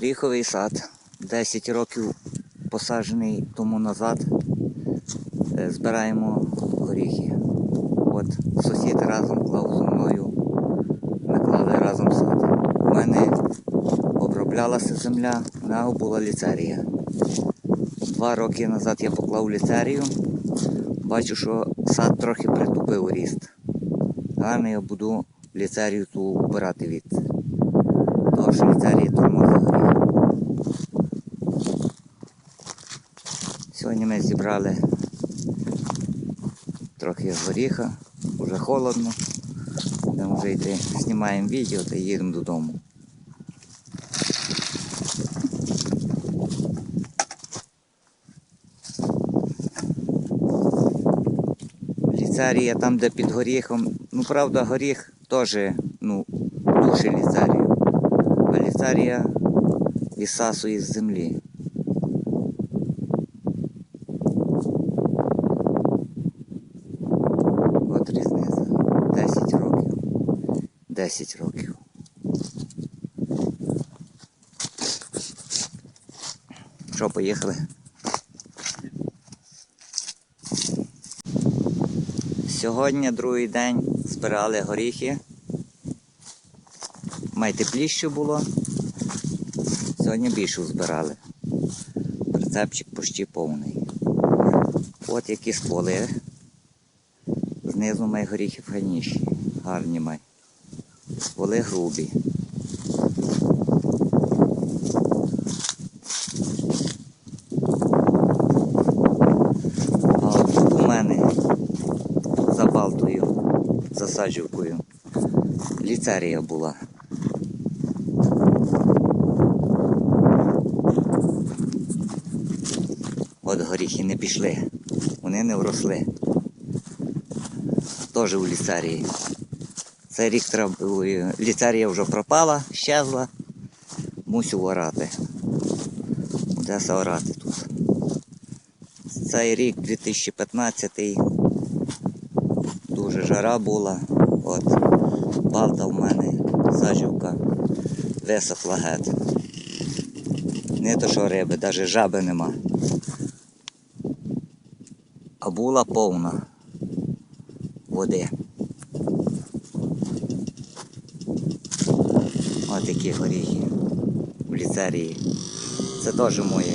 Горіховий сад. 10 років посаджений тому назад. Е, Збираємо горіхи. От сусід разом клав зі мною. Ми клали разом сад. У мене оброблялася земля, у нього була ліцерія. Два роки назад я поклав ліцерію. Бачу, що сад трохи притупив ріст. Гарно я буду ліцерію ту убирати від. Того, що ліцерії тормозить горіх. Сьогодні ми зібрали трохи горіха, вже холодно. Будемо вже йти, знімаємо відео та їдемо додому. Ліцарія там, де під горіхом. Ну, правда, горіх теж ну, душі ліцарію. А ліцарія відсасує з землі. От різниця. 10 років. 10 років. Що, поїхали? Сьогодні другий день збирали горіхи. Май тепліше було. Сьогодні більше збирали. Прицепчик почти повний. От які стволи. Знизу май горіхи файніші. Гарні май. Стволи грубі. А от у мене за Балтою, засаджувкою. Ліцерія була. От горіхи не пішли. Вони не вросли. Теж у ліцерії. Цей рік треба ліцерія вже пропала, щезла. Мусю орати. Де орати тут? Цей рік 2015 дуже жара була. От балта в мене, саджівка, висохла геть. Не то що риби, навіть жаби нема. А була повна води. Ось такі горіхи в ліцерії. Це теж моє.